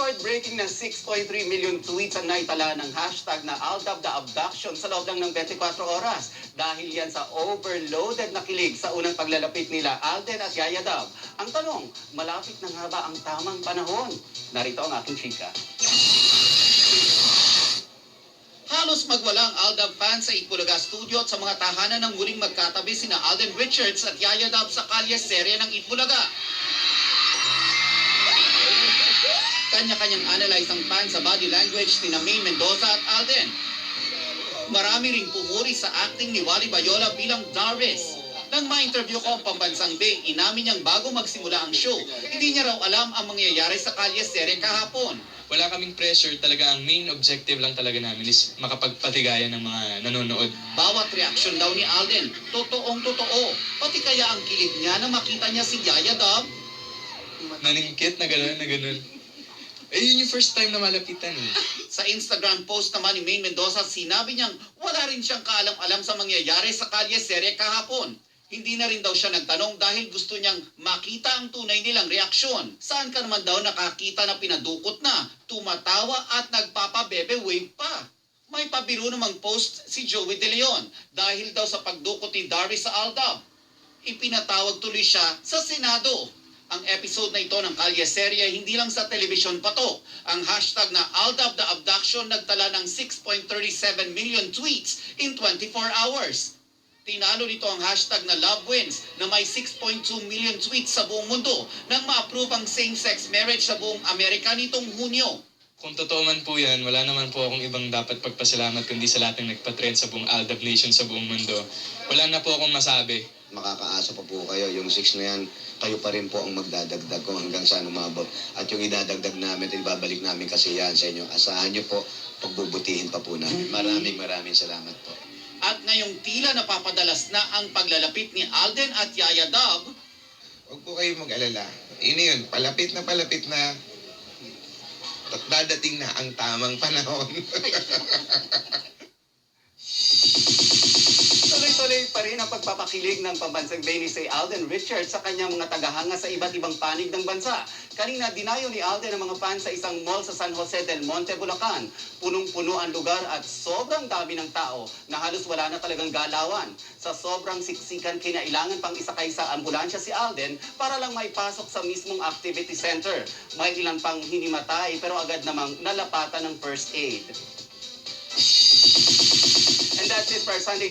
Record-breaking na 6.3 million tweets ang naitala ng hashtag na Aldab the Abduction sa loob lang ng 24 oras. Dahil yan sa overloaded na kilig sa unang paglalapit nila Alden at Yaya Dab. Ang tanong, malapit na nga ba ang tamang panahon? Narito ang aking chika. Halos magwala ang Aldab fans sa Itbulaga Studio at sa mga tahanan ng muling magkatabi sina Alden Richards at Yaya Dab sa kalye serye ng Itbulaga. Kanya-kanyang analyze ang fans sa body language ni Maine Mendoza at Alden. Marami ring pumuri sa acting ni Wally Bayola bilang Darvis. Nang ma-interview ko ang pambansang Bay, inamin niyang bago magsimula ang show, hindi niya raw alam ang mangyayari sa kalye serye kahapon. wala kaming pressure talaga ang main objective lang talaga namin is makapagpatigaya ng mga nanonood. Bawat reaksyon daw ni Alden, totoong totoo. Pati kaya ang kilig niya na makita niya si Yaya Dab. Naningkit na gano'n, na gano'n. Eh, yun yung first time na malapitan eh. Sa Instagram post naman ni Maine Mendoza, sinabi niyang wala rin siyang kaalam-alam sa mangyayari sa kalye serye kahapon. Hindi na rin daw siya nagtanong dahil gusto niyang makita ang tunay nilang reaksyon. Saan ka naman daw nakakita na pinadukot na, tumatawa at nagpapabebe wave pa? May pabiro namang post si Joey De Leon dahil daw sa pagdukot ni Darby sa Aldab. Ipinatawag tuloy siya sa Senado. Ang episode na ito ng Kalye Serye hindi lang sa telebisyon pa to. Ang hashtag na Aldab the Abduction nagtala ng 6.37 million tweets in 24 hours. Tinalo nito ang hashtag na Love Wins na may 6.2 million tweets sa buong mundo nang ma-approve ang same-sex marriage sa buong Amerika nitong Hunyo. Kung totoo man po yan, wala naman po akong ibang dapat pagpasalamat kundi sa lahat ng nagpatrend sa buong Aldab Nation sa buong mundo. Wala na po akong masabi. makakaasa pa po kayo. Yung 6 na yan, kayo pa rin po ang magdadagdag kung hanggang saan umabot. At yung idadagdag namin, at ibabalik namin kasi yan sa inyo. Asahan nyo po, pagbubutihin pa po namin. Maraming maraming salamat po. At ngayong tila napapadalas na ang paglalapit ni Alden at Yaya Dab, Huwag po kayo mag-alala. Ini yun, palapit na palapit na. At dadating na ang tamang panahon. rin ang pagpapakilig ng pambansang Venice si Alden Richards sa kanyang mga tagahanga sa iba't ibang panig ng bansa. Kanina dinayo ni Alden ang mga fans sa isang mall sa San Jose del Monte, Bulacan. Punong-puno ang lugar at sobrang dami ng tao na halos wala na talagang galawan. Sa sobrang siksikan, kinailangan pang isakay sa ambulansya si Alden para lang maipasok sa mismong activity center. May ilan pang hinimatay pero agad namang nalapatan ng first aid. And that's it for Sunday